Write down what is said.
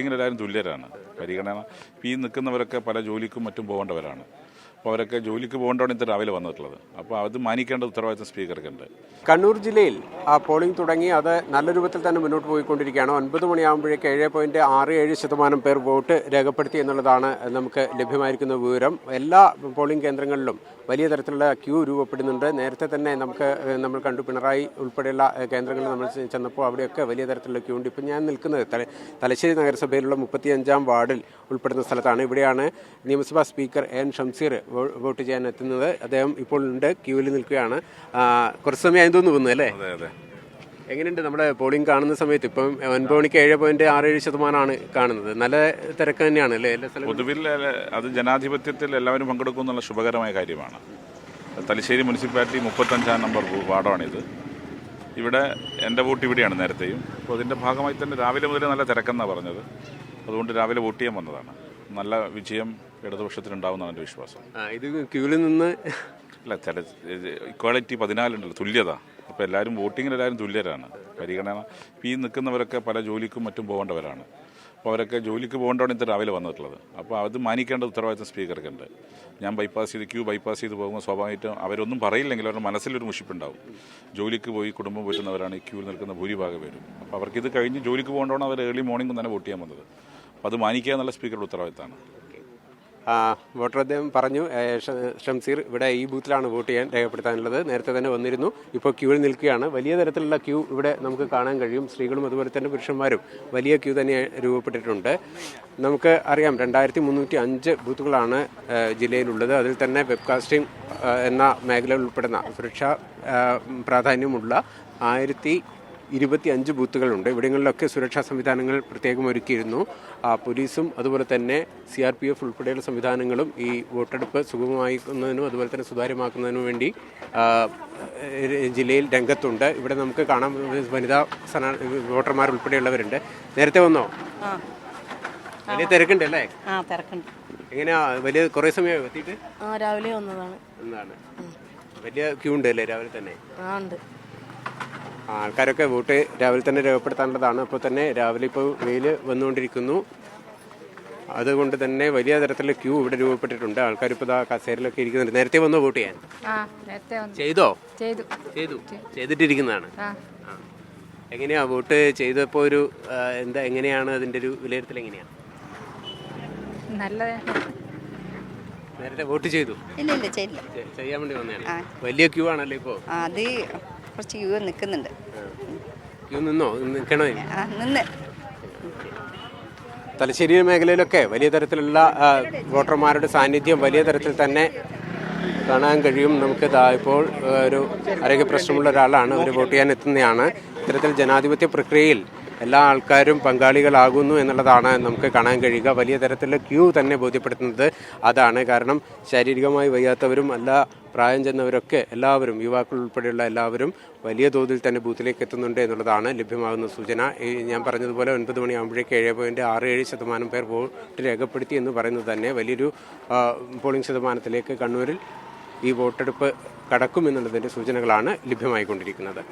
വോട്ടിങ്ങിൽ എല്ലാവരും തുല്യരാണ്. പരിഗണന ഈ നിൽക്കുന്നവരൊക്കെ പല ജോലിക്കും മറ്റും പോകേണ്ടവരാണ്. അപ്പോൾ അവരൊക്കെ ജോലിക്ക് പോകേണ്ടതാണ് രാവിലെ വന്നിട്ടുള്ളത്. അപ്പോൾ അത് മാനിക്കേണ്ട ഉത്തരവാദിത്തം സ്പീക്കർക്കുണ്ട്. കണ്ണൂർ ജില്ലയിൽ ആ പോളിംഗ് തുടങ്ങി. അത് നല്ല രൂപത്തിൽ തന്നെ മുന്നോട്ട് പോയിക്കൊണ്ടിരിക്കുകയാണ്. ഒൻപത് മണിയാകുമ്പോഴേക്ക് ഏഴ് പോയിന്റ് ആറ് ഏഴ് ശതമാനം പേർ വോട്ട് രേഖപ്പെടുത്തി എന്നുള്ളതാണ് നമുക്ക് ലഭ്യമായിരിക്കുന്ന വിവരം. എല്ലാ പോളിംഗ് കേന്ദ്രങ്ങളിലും വലിയ തരത്തിലുള്ള ക്യൂ രൂപപ്പെടുന്നുണ്ട്. നേരത്തെ തന്നെ നമുക്ക് നമ്മൾ കണ്ടു. പിണറായി ഉൾപ്പെടെയുള്ള കേന്ദ്രങ്ങളിൽ നമ്മൾ ചെന്നപ്പോൾ അവിടെയൊക്കെ വലിയ തരത്തിലുള്ള ക്യൂ ഉണ്ട്. ഇപ്പം ഞാൻ നിൽക്കുന്നത് തല തലശ്ശേരി നഗരസഭയിലുള്ള മുപ്പത്തിയഞ്ചാം വാർഡിൽ ഉൾപ്പെടുന്ന സ്ഥലത്താണ്. ഇവിടെയാണ് നിയമസഭാ സ്പീക്കർ എൻ. ഷംസീർ വോട്ട് ചെയ്യാൻ എത്തുന്നത്. അദ്ദേഹം ഇപ്പോൾ ഉണ്ട് ക്യൂവിൽ നിൽക്കുകയാണ്. കുറച്ച് സമയം തോന്നുന്നു അല്ലേ? അതെ അതെ. എങ്ങനെയുണ്ട് നമ്മുടെ പോളിംഗ് കാണുന്ന സമയത്ത്? ഇപ്പം ഒൻപത് മണിക്ക് ഏഴ് പോയിന്റ് ആറ് ഏഴ് ശതമാനമാണ് കാണുന്നത്. നല്ല തിരക്ക് തന്നെയാണ് അല്ലേ? എല്ലാ പൊതുവിൽ അത് ജനാധിപത്യത്തിൽ എല്ലാവരും പങ്കെടുക്കും എന്നുള്ള ശുഭകരമായ കാര്യമാണ്. തലശ്ശേരി മുനിസിപ്പാലിറ്റി മുപ്പത്തഞ്ചാം നമ്പർ വാർഡാണിത്. ഇവിടെ എന്റെ വോട്ട് ഇവിടെയാണ് നേരത്തെയും. അപ്പോൾ അതിന്റെ ഭാഗമായി തന്നെ രാവിലെ മുതൽ നല്ല തിരക്കെന്നാണ് പറഞ്ഞത്. അതുകൊണ്ട് രാവിലെ വോട്ട് ചെയ്യാൻ വന്നതാണ്. നല്ല വിജയം ഇടതുപക്ഷത്തിനുണ്ടാവുന്നതാണ് എന്റെ വിശ്വാസം. ഇത് ക്യൂവിൽ നിന്ന് അല്ല ചില ഇക്വാളിറ്റി പതിനാലുണ്ടല്ലോ തുല്യത. അപ്പോൾ എല്ലാവരും വോട്ടിങ്ങിൽ എല്ലാവരും തുല്യരാണ്. പരിഗണന ഈ നിൽക്കുന്നവരൊക്കെ പല ജോലിക്കും മറ്റും പോകേണ്ടവരാണ്. അപ്പോൾ അവരൊക്കെ ജോലിക്ക് പോകേണ്ടതാണ് ഇത്ര രാവിലെ വന്നിട്ടുള്ളത്. അപ്പോൾ അത് മാനിക്കേണ്ട ഉത്തരവാദിത്തം സ്പീക്കർക്കുണ്ട്. ഞാൻ ബൈപ്പാസ് ചെയ്ത് ക്യൂ ബൈപ്പാസ് ചെയ്ത് പോകുമ്പോൾ സ്വാഭാവികമായിട്ടും അവരൊന്നും പറയില്ലെങ്കിൽ അവരുടെ മനസ്സിലൊരു മുഷിപ്പുണ്ടാവും. ജോലിക്ക് പോയി കുടുംബം പോറ്റുന്നവരാണ് ഈ ക്യൂവിൽ നിൽക്കുന്ന ഭൂരിഭാഗം പേരും. അപ്പോൾ അവർക്ക് ഇത് കഴിഞ്ഞ് ജോലിക്ക് പോകേണ്ടതാണ് അവർ ഏർലി മോർണിംഗ് തന്നെ വോട്ട് ചെയ്യാൻ വന്നത്. അപ്പോൾ അത് മാനിക്കുക എന്നുള്ള സ്പീക്കറുടെ ഉത്തരവാദിത്തമാണ്. വോട്ടർ അദ്ദേഹം പറഞ്ഞു ഷംസീർ ഇവിടെ ഈ ബൂത്തിലാണ് വോട്ട് ചെയ്യാൻ രേഖപ്പെടുത്താനുള്ളത്. നേരത്തെ തന്നെ വന്നിരുന്നു. ഇപ്പോൾ ക്യൂവിൽ നിൽക്കുകയാണ്. വലിയ തരത്തിലുള്ള ക്യൂ ഇവിടെ നമുക്ക് കാണാൻ കഴിയും. സ്ത്രീകളും അതുപോലെ തന്നെ പുരുഷന്മാരും വലിയ ക്യൂ തന്നെ രൂപപ്പെട്ടിട്ടുണ്ട്. നമുക്ക് അറിയാം രണ്ടായിരത്തി മുന്നൂറ്റി അഞ്ച് ബൂത്തുകളാണ് ജില്ലയിലുള്ളത്. അതിൽ തന്നെ വെബ്കാസ്റ്റിംഗ് എന്ന മേഖല ഉൾപ്പെടുന്ന സുരക്ഷാ പ്രാധാന്യമുള്ള ആയിരത്തി ഇരുപത്തി അഞ്ച് ബൂത്തുകളുണ്ട്. ഇവിടങ്ങളിലൊക്കെ സുരക്ഷാ സംവിധാനങ്ങൾ പ്രത്യേകം ഒരുക്കിയിരുന്നു. പോലീസും അതുപോലെ തന്നെ സി ആർ പി എഫ് ഉൾപ്പെടെയുള്ള സംവിധാനങ്ങളും ഈ വോട്ടെടുപ്പ് സുഗമമാക്കുന്നതിനും അതുപോലെ തന്നെ സുതാര്യമാക്കുന്നതിനും വേണ്ടി ജില്ലയിൽ രംഗത്തുണ്ട്. ഇവിടെ നമുക്ക് കാണാൻ വനിതാ സ്ഥാന വോട്ടർമാർ ഉൾപ്പെടെയുള്ളവരുണ്ട്. നേരത്തെ വന്നോ? വലിയ തിരക്കുണ്ട് അല്ലേ? എങ്ങനെയാ? വലിയ കുറേ സമയം എത്തിയിട്ട്? രാവിലെ വന്നതാണ്. വലിയ ക്യൂ ഉണ്ട് അല്ലേ രാവിലെ തന്നെ? ആ ഉണ്ട്. ആൾക്കാരൊക്കെ വോട്ട് രാവിലെ തന്നെ രേഖപ്പെടുത്താനുള്ളതാണ് അപ്പോൾ തന്നെ രാവിലെ ഇപ്പോൾ വെയിൽ വന്നുകൊണ്ടിരിക്കുന്നു. അതുകൊണ്ട് തന്നെ വലിയ തരത്തിലുള്ള ക്യൂ ഇവിടെ രൂപപ്പെട്ടിട്ടുണ്ട്. ആൾക്കാർ ഇപ്പോൾ കസേരയിലൊക്കെ ഇരിക്കുന്നുണ്ട്. നേരത്തെ വന്നോ വോട്ട് ചെയ്യാൻ? ആ നേരത്തെ വന്നു. ചെയ്തോ? ചെയ്തു. ചെയ്തു. ചെയ്തിട്ടിരിക്കുന്നതാണ്. എങ്ങനെയാ വോട്ട് ചെയ്തപ്പോൾ ഒരു എന്താ എങ്ങനെയാണ് അതിന്റെ ഒരു വിലയിരുത്തൽ എങ്ങനെയാണ് നല്ല നേരത്തെ വോട്ട് ചെയ്തു. ഇല്ല ഇല്ല ചെയ്യില്ല ചെയ്യാൻ വേണ്ടി വന്നതാണ്. വലിയ ക്യൂ ആണല്ലോ ഇപ്പോൾ. അത് കുറച്ച് ക്യൂ നിൽക്കുന്നുണ്ട്. നിന്നോ? നിൽക്കണോ? ഇനി? ആ നിന്ന്. തലശ്ശേരി മേഖലയിലൊക്കെ വലിയ തരത്തിലുള്ള വോട്ടർമാരുടെ സാന്നിധ്യം വലിയ തരത്തിൽ തന്നെ കാണാൻ കഴിയും. നമുക്ക് ഇപ്പോൾ ഒരു ആരോഗ്യ പ്രശ്നമുള്ള ഒരാളാണ്. അവർ വോട്ട് ചെയ്യാൻ എത്തുന്നതാണ് ഇത്തരത്തിൽ ജനാധിപത്യ പ്രക്രിയയിൽ എല്ലാ ആൾക്കാരും പങ്കാളികളാകുന്നു എന്നുള്ളതാണ് നമുക്ക് കാണാൻ കഴിയുക. വലിയ തരത്തിലുള്ള ക്യൂ തന്നെ ബോധ്യപ്പെടുത്തുന്നത് അതാണ്. കാരണം ശാരീരികമായി വയ്യാത്തവരും അല്ല പ്രായം ചെന്നവരൊക്കെ എല്ലാവരും യുവാക്കൾ ഉൾപ്പെടെയുള്ള എല്ലാവരും വലിയ തോതിൽ തന്നെ ബൂത്തിലേക്ക് എത്തുന്നുണ്ട് എന്നുള്ളതാണ് ലഭ്യമാകുന്ന സൂചന. ഞാൻ പറഞ്ഞതുപോലെ ഒൻപത് മണിയാകുമ്പോഴേക്ക് ഏഴ് പോയിന്റ് ആറ് ഏഴ് ശതമാനം പേർ വോട്ട് രേഖപ്പെടുത്തി എന്ന് പറയുന്നത് തന്നെ വലിയൊരു പോളിംഗ് ശതമാനത്തിലേക്ക് കണ്ണൂരിൽ ഈ വോട്ടെടുപ്പ് കടക്കുമെന്നുള്ളതിന്റെ സൂചനകളാണ് ലഭ്യമായിക്കൊണ്ടിരിക്കുന്നത്.